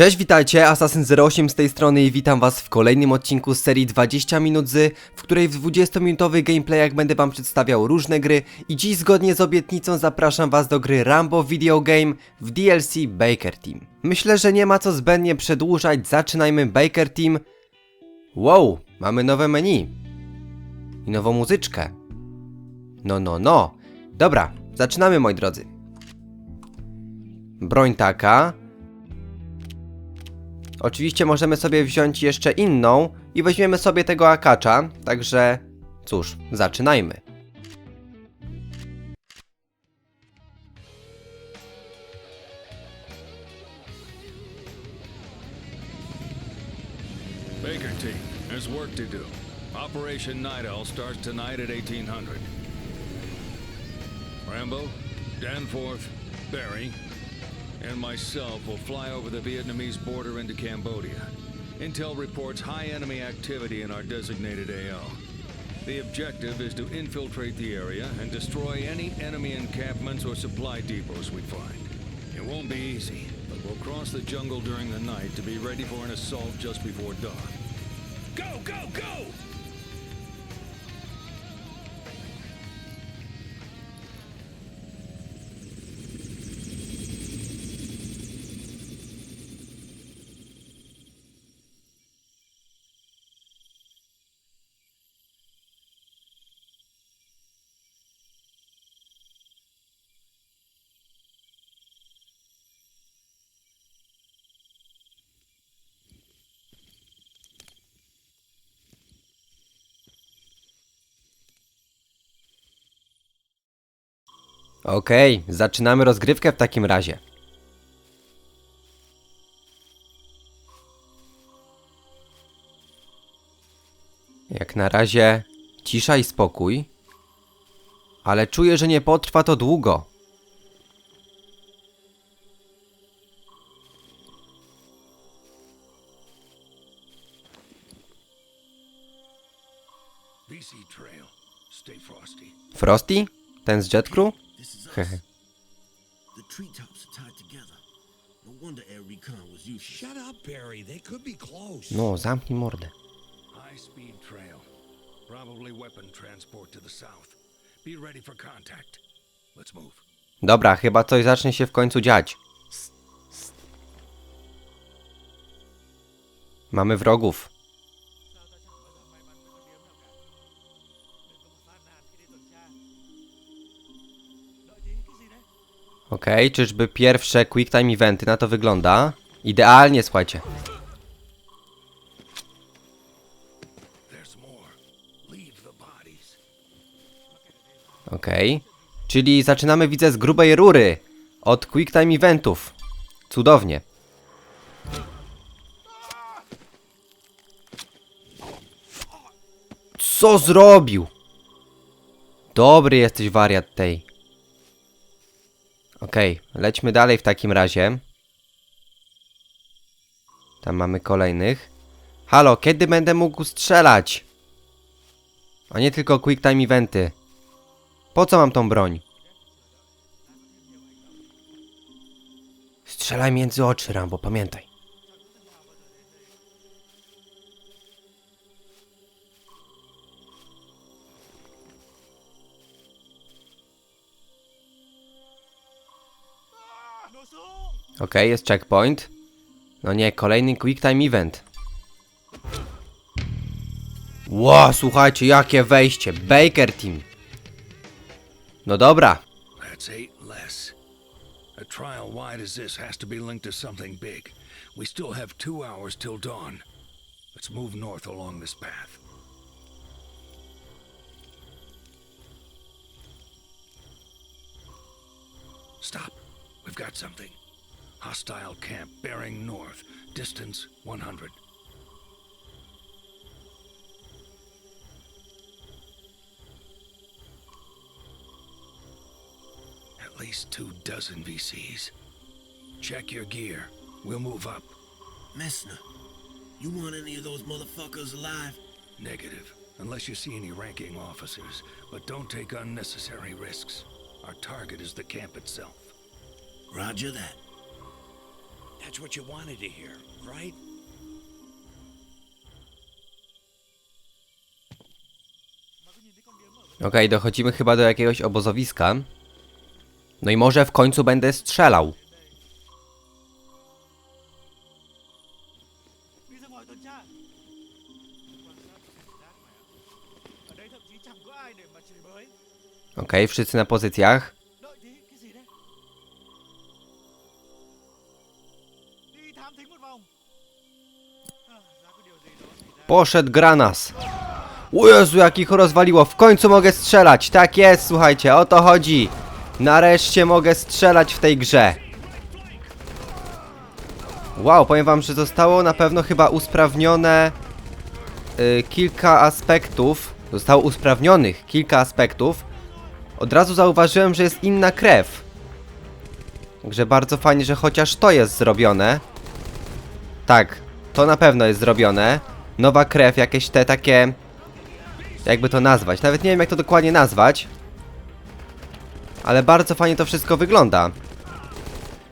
Cześć, witajcie, Assassin08 z tej strony i witam was w kolejnym odcinku z serii 20 minut z, w której w 20-minutowych gameplayach będę wam przedstawiał różne gry i dziś zgodnie z obietnicą zapraszam was do gry Rambo Video Game w DLC Baker Team. Myślę, że nie ma co zbędnie przedłużać, zaczynajmy Baker Team. Wow, mamy nowe menu. I nową muzyczkę. No, no, no. Dobra, zaczynamy moi drodzy. Broń taka. Oczywiście możemy sobie wziąć jeszcze inną i weźmiemy sobie tego akacza, także cóż, zaczynajmy. Baker team, there's work to do. Operation Night Owl starts tonight at 1800. Rambo, Danforth, Barry, and myself will fly over the Vietnamese border into Cambodia. Intel reports high enemy activity in our designated AO. The objective is to infiltrate the area and destroy any enemy encampments or supply depots we find. It won't be easy, but we'll cross the jungle during the night to be ready for an assault just before dawn. Go, go, go! Okej, zaczynamy rozgrywkę w takim razie. Jak na razie cisza i spokój, ale czuję, że nie potrwa to długo. Frosty? Ten z Jet Crew? This is us. Hehe. the treetops are tied together. No wonder air recon was useless. Shut up, Barry. They could be close. no, zamknij mordę. High speed trail. Probably weapon transport to the south. Be ready for contact. Let's move. Dobra, chyba coś zacznie się w końcu dziać. Mamy wrogów. Okej, czyżby pierwsze quick time eventy na to wygląda? Idealnie, słuchajcie. Okej. Czyli zaczynamy, widzę, z grubej rury. Od quick time eventów. Cudownie. Co zrobił? Dobry jesteś wariat tej. Okej, lećmy dalej w takim razie. Tam mamy kolejnych. Halo, kiedy będę mógł strzelać? A nie tylko quick time eventy. Po co mam tą broń? Strzelaj między oczy, Rambo, pamiętaj. Okej, jest checkpoint. No nie, kolejny quick time event. Ło, słuchajcie, jakie wejście. Baker Team. No dobra. That's eight less. A trial wide as this has to be linked to something big. We still have two hours till dawn. Let's move north along this path. Stop. We've got something. Hostile camp bearing north. Distance 100. At least two dozen VCs. Check your gear. We'll move up. Messner, you want any of those motherfuckers alive? Negative. Unless you see any ranking officers. But don't take unnecessary risks. Our target is the camp itself. Roger that. That's what you wanted to hear, right? Okej, dochodzimy chyba do jakiegoś obozowiska. No i może w końcu będę strzelał. ra ngoài tuần tra Poszedł granas. O Jezu, jak ich rozwaliło. W końcu mogę strzelać. Tak jest, słuchajcie, o to chodzi. Nareszcie mogę strzelać w tej grze. Wow, powiem wam, że zostało na pewno chyba usprawnione y, kilka aspektów. Zostało usprawnionych kilka aspektów. Od razu zauważyłem, że jest inna krew. Także bardzo fajnie, że chociaż to jest zrobione. Tak, to na pewno jest zrobione. Nowa krew, jakieś te takie. Jakby to nazwać? Nawet nie wiem, jak to dokładnie nazwać. Ale bardzo fajnie to wszystko wygląda.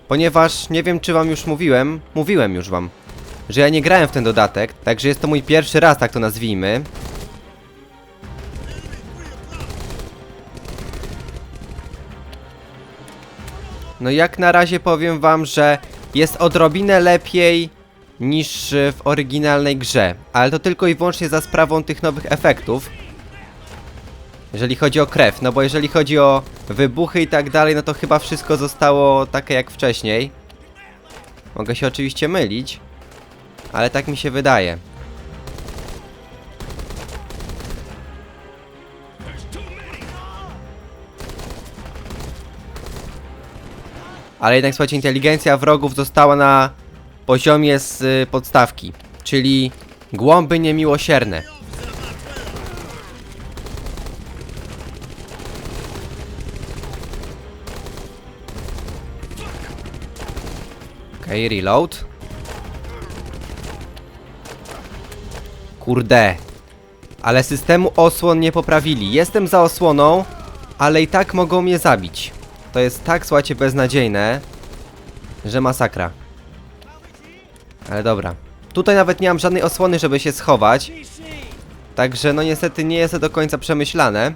Ponieważ nie wiem, czy wam już mówiłem. Mówiłem już wam, że ja nie grałem w ten dodatek. Także jest to mój pierwszy raz, tak to nazwijmy. No jak na razie powiem wam, że jest odrobinę lepiej niż w oryginalnej grze, ale to tylko i wyłącznie za sprawą tych nowych efektów. Jeżeli chodzi o krew, no bo jeżeli chodzi o wybuchy i tak dalej, no to chyba wszystko zostało takie jak wcześniej. Mogę się oczywiście mylić, ale tak mi się wydaje. Ale jednak słuchajcie, inteligencja wrogów została na poziomie z y, podstawki, czyli głąby niemiłosierne. Okej, okay, reload. Kurde. Ale systemu osłon nie poprawili. Jestem za osłoną, ale i tak mogą mnie zabić. To jest tak, słuchajcie, beznadziejne, że masakra. Ale dobra. Tutaj nawet nie mam żadnej osłony, żeby się schować. Także no niestety nie jest to do końca przemyślane.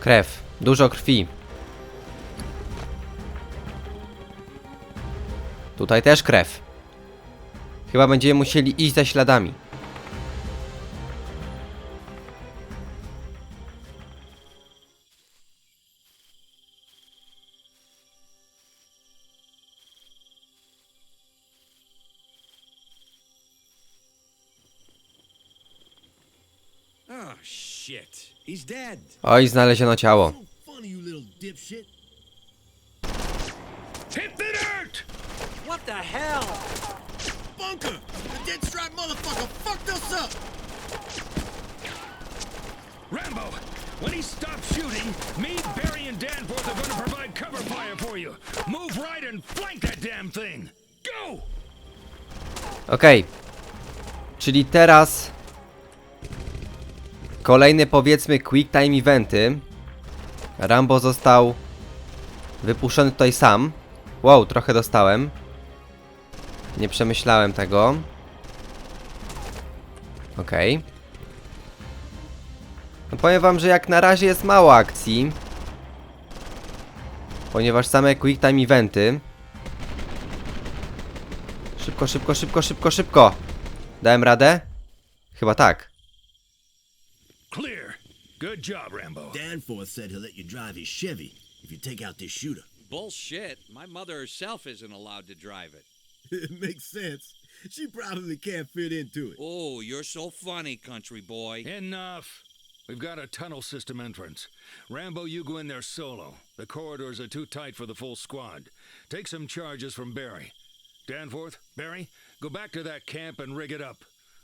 Krew. Dużo krwi. Tutaj też krew. Chyba będziemy musieli iść za śladami. Oh, Oj, znaleziono ciało. So funny, you little dipshit. Hit the dirt! what the hell Bunker! The dead strike motherfucker fucked us up! Rambo, when he stops shooting, me, Barry, and Danforth are going to provide cover fire for you. Move right and flank that damn thing. Go! Okej. Czyli teraz kolejne powiedzmy quick time eventy. Rambo został wypuszczony tutaj sam. Wow, trochę dostałem. Nie przemyślałem tego. Okej. No powiem wam, że jak na razie jest mało akcji. Ponieważ same quick time eventy Szybko, szybko, szybko, szybko, szybko. Dałem radę? Chyba tak. Clear. Good job, Rambo. Danforth said he'll let you drive his Chevy if you take out this shooter. Bullshit. My mother herself isn't allowed to drive it. it makes sense. She probably can't fit into it. Oh, you're so funny, country boy. Enough. We've got a tunnel system entrance. Rambo, you go in there solo. The corridors are too tight for the full squad. Take some charges from Barry. Danforth, Barry, go back to that camp and rig it up.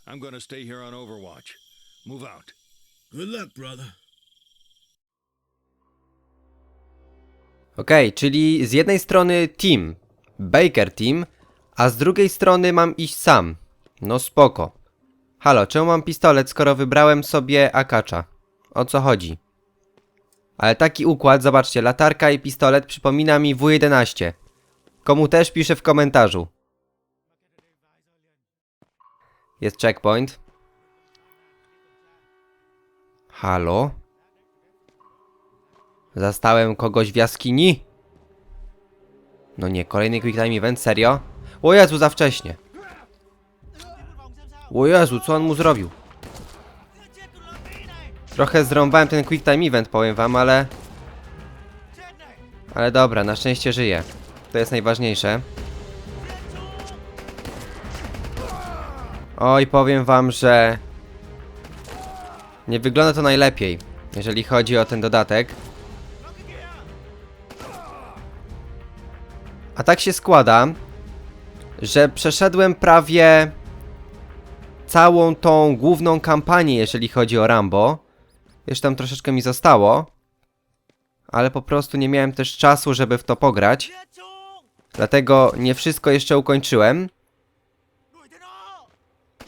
I'm going to stay here on Overwatch. Move out. Good luck, brother. Okej, czyli z jednej strony team, Baker team, a z drugiej strony mam iść sam. No spoko. Halo, czemu mam pistolet, skoro wybrałem sobie akacza? O co chodzi? Ale taki układ, zobaczcie, latarka i pistolet przypomina mi W11. Komu też piszę w komentarzu. Jest checkpoint. Halo? Zastałem kogoś w jaskini? No nie, kolejny quick time event, serio? O Jezu, za wcześnie. O Jezu, co on mu zrobił? Trochę zrąbałem ten quick time event, powiem wam, ale... Ale dobra, na szczęście żyję. To jest najważniejsze. Oj, powiem wam, że... Nie wygląda to najlepiej, jeżeli chodzi o ten dodatek. A tak się składa, że przeszedłem prawie całą tą główną kampanię, jeżeli chodzi o Rambo. Jeszcze tam troszeczkę mi zostało, ale po prostu nie miałem też czasu, żeby w to pograć. Dlatego nie wszystko jeszcze ukończyłem.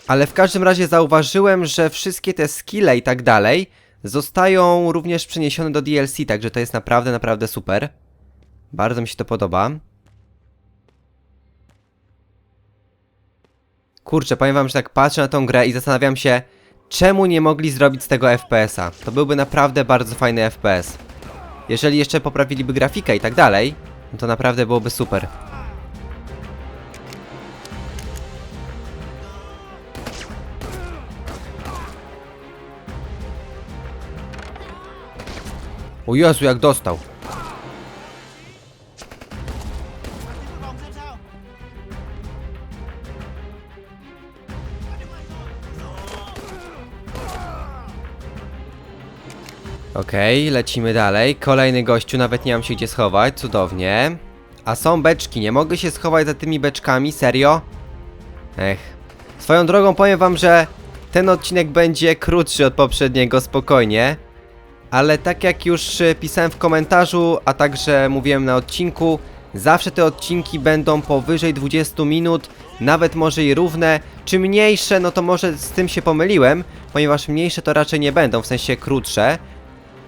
Ale w każdym razie zauważyłem, że wszystkie te skille i tak dalej zostają również przeniesione do DLC, także to jest naprawdę, naprawdę super. Bardzo mi się to podoba. Kurczę, powiem wam, że tak patrzę na tą grę i zastanawiam się, czemu nie mogli zrobić z tego FPS-a. To byłby naprawdę bardzo fajny FPS. Jeżeli jeszcze poprawiliby grafikę i tak dalej, no to naprawdę byłoby super. O Jezu, jak dostał. Okej, lecimy dalej. Kolejny gościu, nawet nie mam się gdzie schować, cudownie. A są beczki, nie mogę się schować za tymi beczkami, serio? Ech. Swoją drogą powiem wam, że ten odcinek będzie krótszy od poprzedniego, spokojnie. Ale tak jak już e, pisałem w komentarzu, a także mówiłem na odcinku, zawsze te odcinki będą powyżej 20 minut, nawet może i równe. Czy mniejsze, no to może z tym się pomyliłem, ponieważ mniejsze to raczej nie będą, w sensie krótsze.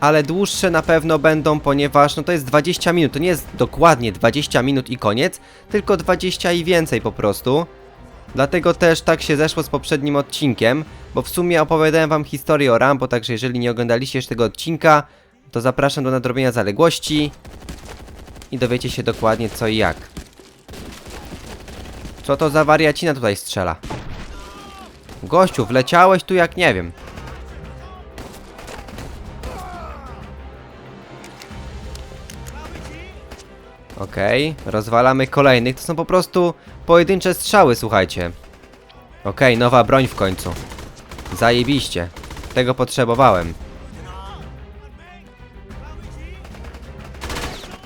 Ale dłuższe na pewno będą, ponieważ no to jest 20 minut, to nie jest dokładnie 20 minut i koniec, tylko 20 i więcej po prostu. Dlatego też tak się zeszło z poprzednim odcinkiem, bo w sumie opowiadałem wam historię o Rambo, także jeżeli nie oglądaliście jeszcze tego odcinka, to zapraszam do nadrobienia zaległości i dowiecie się dokładnie co i jak. Co to za wariacina tutaj strzela? Gościu, wleciałeś tu jak nie wiem. Okej, rozwalamy kolejnych. To są po prostu pojedyncze strzały, słuchajcie. Okej, nowa broń w końcu. Zajebiście. Tego potrzebowałem.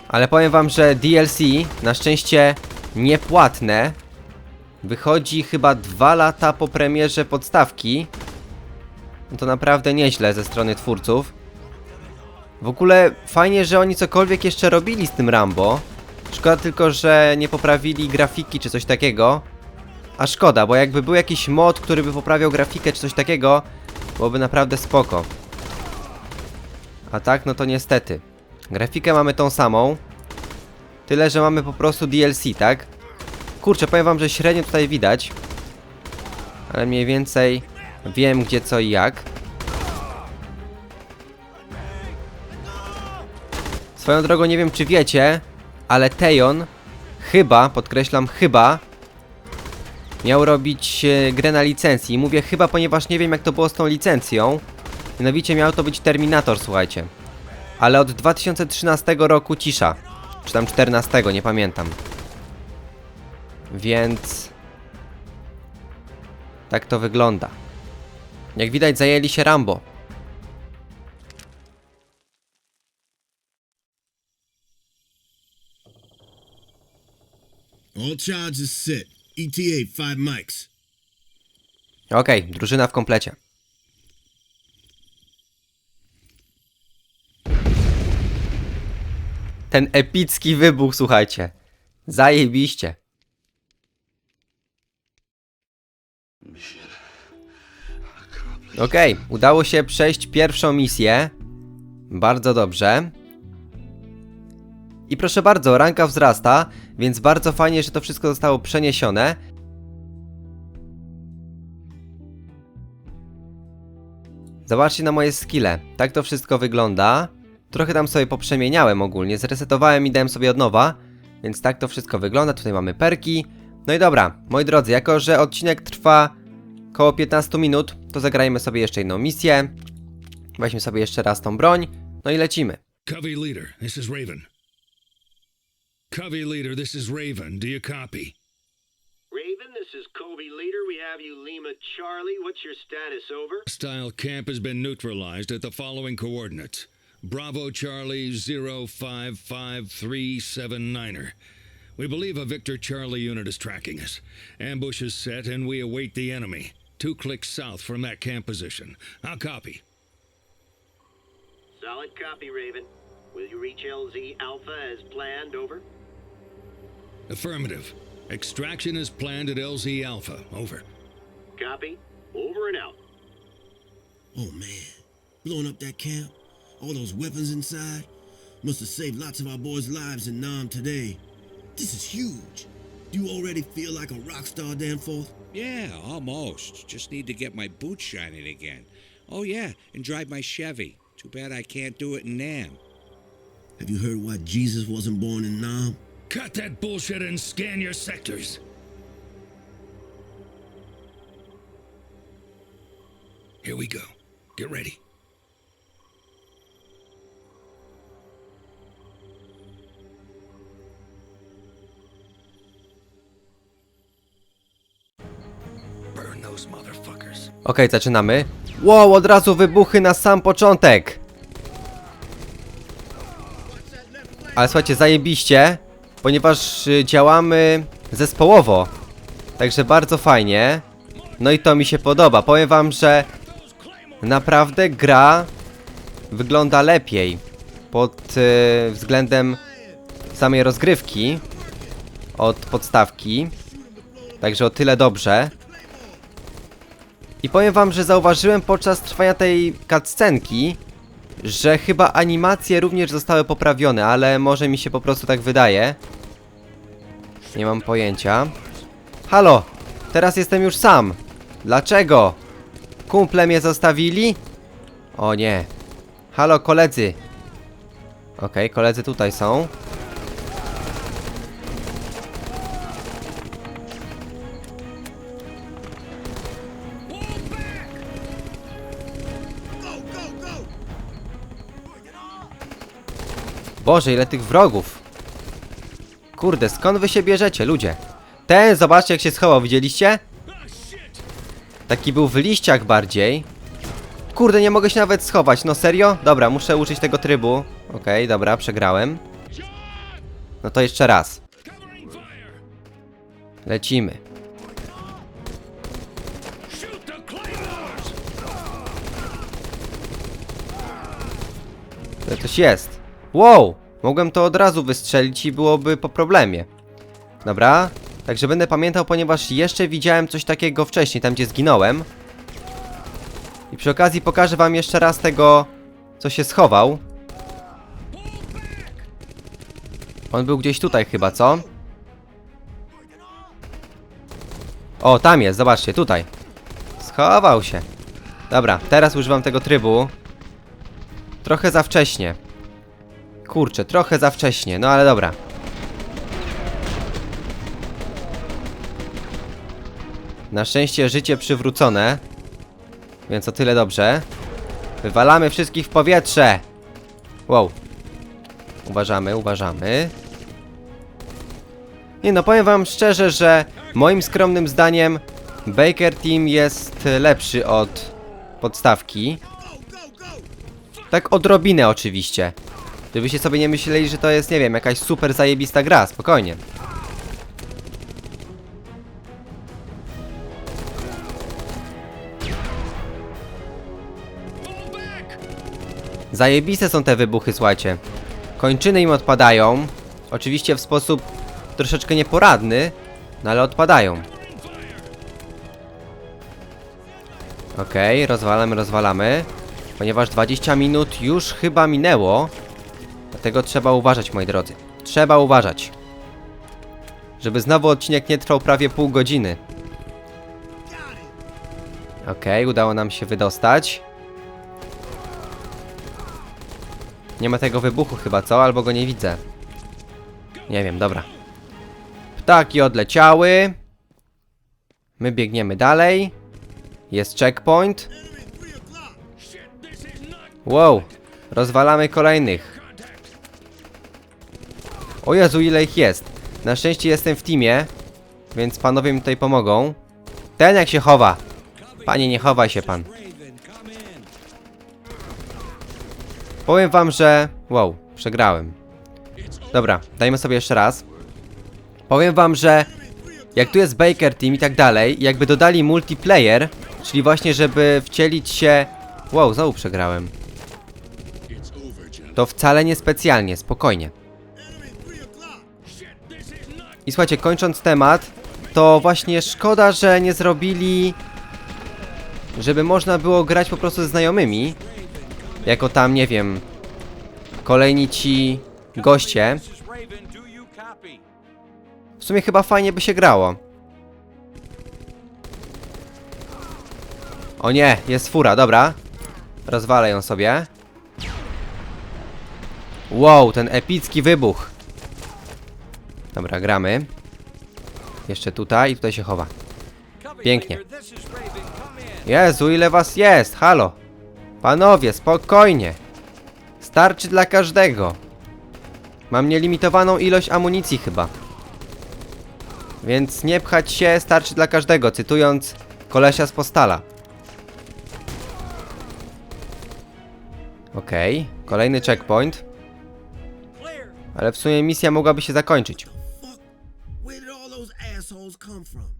Ale powiem wam, że DLC, na szczęście niepłatne, wychodzi chyba dwa lata po premierze podstawki. No to naprawdę nieźle ze strony twórców. W ogóle fajnie, że oni cokolwiek jeszcze robili z tym Rambo. Szkoda tylko, że nie poprawili grafiki czy coś takiego. A szkoda, bo jakby był jakiś mod, który by poprawiał grafikę czy coś takiego, byłoby naprawdę spoko. A tak, no to niestety. Grafikę mamy tą samą. Tyle, że mamy po prostu DLC, tak? Kurczę, powiem wam, że średnio tutaj widać. Ale mniej więcej wiem gdzie co i jak. Swoją drogą nie wiem czy wiecie, ale Tejon chyba, podkreślam chyba, miał robić e, grę na licencji. Mówię chyba, ponieważ nie wiem jak to było z tą licencją. Mianowicie miał to być Terminator, słuchajcie. Ale od 2013 roku cisza. Czy tam 14, nie pamiętam. Więc... Tak to wygląda. Jak widać zajęli się Rambo. All charges set. ETA five mics. Okej, drużyna w komplecie. Ten epicki wybuch, słuchajcie. Zajebiście. Okej, udało się przejść pierwszą misję. Bardzo dobrze. I proszę bardzo, ranka wzrasta, więc bardzo fajnie, że to wszystko zostało przeniesione. Zobaczcie na moje skille. Tak to wszystko wygląda. Trochę tam sobie poprzemieniałem ogólnie, zresetowałem i dałem sobie od nowa. Więc tak to wszystko wygląda. Tutaj mamy perki. No i dobra, moi drodzy, jako że odcinek trwa koło 15 minut, to zagrajmy sobie jeszcze jedną misję. Weźmy sobie jeszcze raz tą broń. No i lecimy. Covey Leader, this is Raven. Covey Leader, this is Raven. Do you copy? Raven, this is Covey Leader. We have you Lima Charlie. What's your status? Over. Style camp has been neutralized at the following coordinates. Bravo Charlie 055379er. We believe a Victor Charlie unit is tracking us. Ambush is set and we await the enemy. Two clicks south from that camp position. I'll copy. Solid copy, Raven. Will you reach LZ Alpha as planned? Over. Affirmative. Extraction is planned at LZ Alpha. Over. Copy. Over and out. Oh man, blowing up that camp, all those weapons inside, must have saved lots of our boys' lives in Nam today. This is huge. Do you already feel like a rock star, Danforth? Yeah, almost. Just need to get my boots shining again. Oh, yeah, and drive my Chevy. Too bad I can't do it in Nam. Have you heard why Jesus wasn't born in Nam? Cut that bullshit and scan your sectors. Here we go. Get ready. Okej, zaczynamy. Wow, od razu wybuchy na sam początek. Ale słuchajcie, zajebiście, ponieważ y, działamy zespołowo. Także bardzo fajnie. No i to mi się podoba. Powiem wam, że naprawdę gra wygląda lepiej pod y, względem samej rozgrywki od podstawki. Także o tyle dobrze. I powiem wam, że zauważyłem podczas trwania tej cutscenki, że chyba animacje również zostały poprawione, ale może mi się po prostu tak wydaje. Nie mam pojęcia. Halo! Teraz jestem już sam. Dlaczego? Kumple mnie zostawili? O nie. Halo koledzy. Okej, koledzy tutaj są. Boże, ile tych wrogów. Kurde, skąd wy się bierzecie, ludzie? Ten, zobaczcie jak się schował, widzieliście? Taki był w liściach bardziej. Kurde, nie mogę się nawet schować, no serio? Dobra, muszę użyć tego trybu. Okej, dobra, przegrałem. No to jeszcze raz. Lecimy. To coś jest. Wow! Mogłem to od razu wystrzelić i byłoby po problemie. Dobra. Także będę pamiętał, ponieważ jeszcze widziałem coś takiego wcześniej, tam gdzie zginąłem. I przy okazji pokażę wam jeszcze raz tego, co się schował. On był gdzieś tutaj chyba, co? O, tam jest, zobaczcie, tutaj. Schował się. Dobra, teraz używam tego trybu. Trochę za wcześnie. Kurczę, trochę za wcześnie, no ale dobra. Na szczęście życie przywrócone. Więc o tyle dobrze. Wywalamy wszystkich w powietrze! Wow. Uważamy, uważamy. Nie no, powiem wam szczerze, że moim skromnym zdaniem Baker Team jest lepszy od podstawki. Tak odrobinę oczywiście. Żebyście sobie nie myśleli, że to jest, nie wiem, jakaś super zajebista gra, spokojnie. Zajebiste są te wybuchy, słuchajcie. Kończyny im odpadają. Oczywiście w sposób troszeczkę nieporadny, no ale odpadają. Okej, rozwalamy, rozwalamy. Ponieważ 20 minut już chyba minęło. Dlatego trzeba uważać, moi drodzy. Trzeba uważać. Żeby znowu odcinek nie trwał prawie pół godziny. Okej, udało nam się wydostać. Nie ma tego wybuchu chyba, co? Albo go nie widzę. Nie wiem, dobra. Ptaki odleciały. My biegniemy dalej. Jest checkpoint. Wow, rozwalamy kolejnych. O Jezu, ile ich jest. Na szczęście jestem w teamie, więc panowie mi tutaj pomogą. Ten jak się chowa. Panie, nie chowaj się pan. Powiem wam, że... Wow, przegrałem. Dobra, dajmy sobie jeszcze raz. Powiem wam, że jak tu jest Baker Team i tak dalej, jakby dodali multiplayer, czyli właśnie żeby wcielić się... Wow, znowu przegrałem. To wcale nie specjalnie, spokojnie. I słuchajcie, kończąc temat, to właśnie szkoda, że nie zrobili... Żeby można było grać po prostu ze znajomymi, jako tam, nie wiem, kolejni ci goście. W sumie chyba fajnie by się grało. O nie, jest fura, dobra. Rozwalę ją sobie. Wow, ten epicki wybuch. Dobra, gramy. Jeszcze tutaj i tutaj się chowa. Pięknie. Jezu, ile was jest? Halo. Panowie, spokojnie. Starczy dla każdego. Mam nielimitowaną ilość amunicji chyba. Więc nie pchać się, starczy dla każdego, cytując kolesia z postala. Okej, kolejny checkpoint. Ale w sumie misja mogłaby się zakończyć. Come from?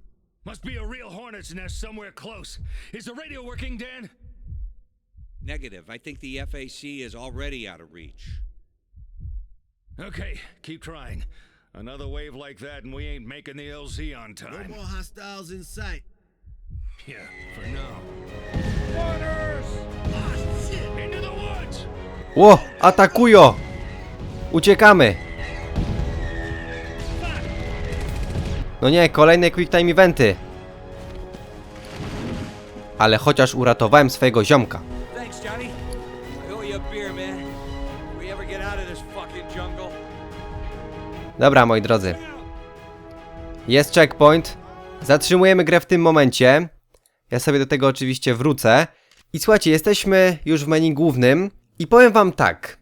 Must be a real hornet's nest somewhere close. Is the radio working, Dan? Negative. I think the FAC is already out of reach. Okay, keep trying. Another wave like that, and we ain't making the LZ on time. No time. more hostiles in sight. Yeah, for now. Ah, shit! Into the woods! Ło, atakują! Uciekamy! No nie, kolejne quick time eventy. Ale chociaż uratowałem swojego ziomka. Dobra, moi drodzy. Jest checkpoint. Zatrzymujemy grę w tym momencie. Ja sobie do tego oczywiście wrócę. I słuchajcie, jesteśmy już w menu głównym. I powiem wam tak.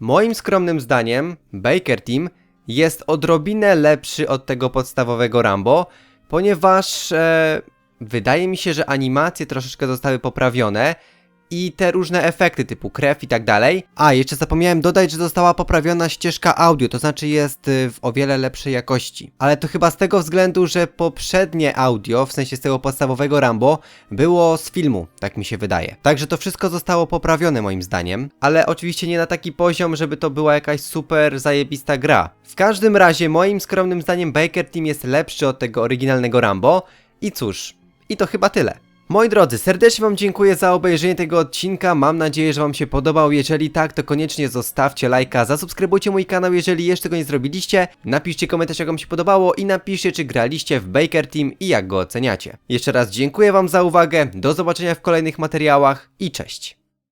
Moim skromnym zdaniem Baker Team jest odrobinę lepszy od tego podstawowego Rambo, ponieważ e, wydaje mi się, że animacje troszeczkę zostały poprawione i te różne efekty typu krew i tak dalej. A, jeszcze zapomniałem dodać, że została poprawiona ścieżka audio, to znaczy jest y, w o wiele lepszej jakości. Ale to chyba z tego względu, że poprzednie audio, w sensie z tego podstawowego Rambo, było z filmu, tak mi się wydaje. Także to wszystko zostało poprawione moim zdaniem, ale oczywiście nie na taki poziom, żeby to była jakaś super zajebista gra. W każdym razie moim skromnym zdaniem Baker Team jest lepszy od tego oryginalnego Rambo i cóż, i to chyba tyle. Moi drodzy, serdecznie Wam dziękuję za obejrzenie tego odcinka. Mam nadzieję, że Wam się podobał. Jeżeli tak, to koniecznie zostawcie lajka, zasubskrybujcie mój kanał, jeżeli jeszcze tego nie zrobiliście. Napiszcie komentarz, jak Wam się podobało i napiszcie, czy graliście w Baker Team i jak go oceniacie. Jeszcze raz dziękuję Wam za uwagę. Do zobaczenia w kolejnych materiałach i cześć.